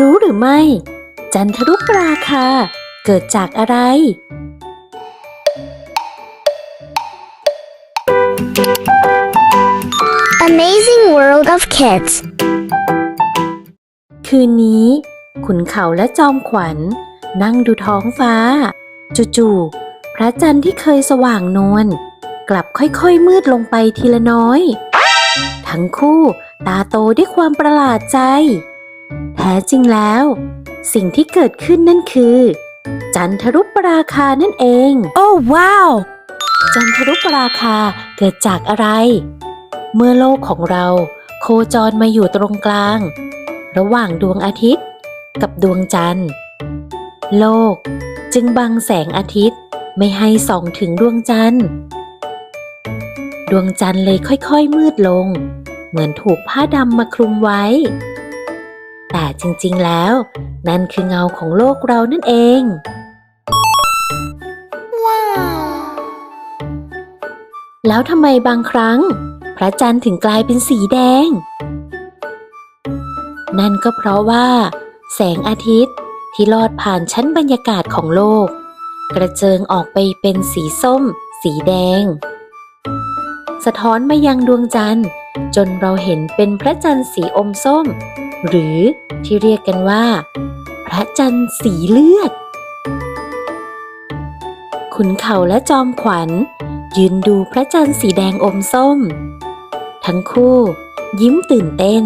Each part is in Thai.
รู้หรือไม่ จันทรุปราคา เกิดจากอะไร Amazing World of Kids คืนนี้ ขุนเขาและจอมขวัญ นั่งดูท้องฟ้า จู่ๆพระจันทร์ที่เคยสว่างนวลกลับค่อยๆมืดลงไปทีละน้อย ทั้งคู่ตาโตด้วยความประหลาดใจ แท้จริงแล้ว สิ่งที่เกิดขึ้นนั่นคือ จันทรุปราคานั่นเอง โอ้ว้าว จันทรุปราคาเกิดจากอะไร เมื่อโลกของเราโคจรมาอยู่ตรงกลาง ระหว่างดวงอาทิตย์ กับดวงจันทร์ โลกจึงบังแสงอาทิตย์ไม่ให้ส่องถึงดวงจันทร์ ดวงจันทร์เลยค่อยๆมืดลง เหมือนถูกผ้าดำมาคลุมไว้ แต่จริงๆแล้ว นั่นคือเงาของโลกเรานั่นเองแล้วทำไมบางครั้ง พระจันทร์ถึงกลายเป็นสีแดง นั่นก็เพราะว่า แสงอาทิตย์ที่ลอดผ่านชั้นบรรยากาศของโลก กระเจิงออกไปเป็นสีส้ม สีแดง สะท้อนมายังดวงจันทร์จนเราเห็นเป็นพระจันทร์สีอมส้ม หรือที่เรียกกันว่า พระจันทร์สีเลือด ขุนเขาและจอมขวัญ ยืนดูพระจันทร์สีแดงอมส้ม ทั้งคู่ ยิ้มตื่นเต้น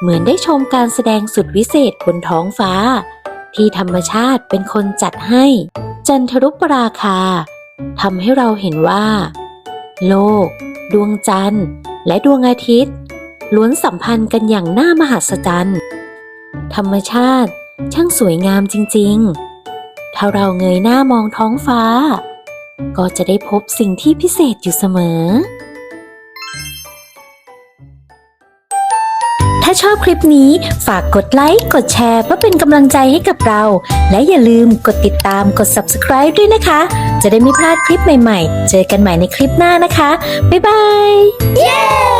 เหมือนได้ชมการแสดงสุดวิเศษบนท้องฟ้า ที่ธรรมชาติเป็นคนจัดให้ จันทรุปราคาทำให้เราเห็นว่า โลก ดวงจันทร์ และดวงอาทิตย์ ล้วนสัมพันธ์กันอย่างน่ามหัศจรรย์ ธรรมชาติช่างสวยงามจริง ๆ ถ้าเราเงยหน้ามองท้องฟ้า ก็จะได้พบสิ่งที่พิเศษอยู่เสมอ ถ้าชอบคลิปนี้ฝากกดไลค์ กดแชร์เพื่อเป็นกำลังใจให้กับเรา และอย่าลืมกดติดตามกด subscribe ด้วยนะคะ จะได้ไม่พลาดคลิปใหม่ ๆ เจอกันใหม่ในคลิปหน้านะคะ บ๊ายบาย Yay!